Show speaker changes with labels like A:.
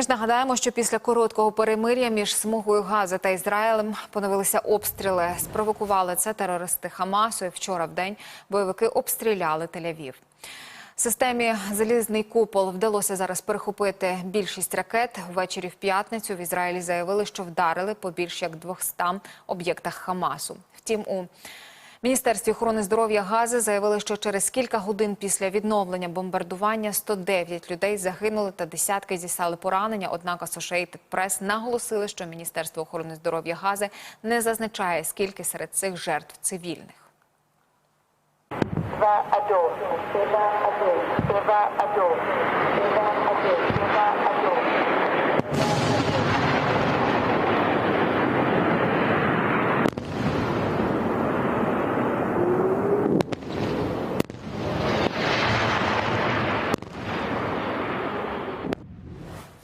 A: Ми ж нагадаємо, що після короткого перемир'я між смугою Гази та Ізраїлем поновилися обстріли. Спровокували це терористи Хамасу. І вчора в день бойовики обстріляли Тель-Авів. Системі залізний купол вдалося зараз перехопити більшість ракет. Ввечері в п'ятницю в Ізраїлі заявили, що вдарили по більш як 200 об'єктах Хамасу. Втім, у Міністерстві охорони здоров'я Гази заявили, що через кілька годин після відновлення бомбардування 109 людей загинули та десятки зістали поранення. Однак Associated Press наголосили, що міністерство охорони здоров'я Гази не зазначає, скільки серед цих жертв цивільних.
B: Два адо, два адо, два адо.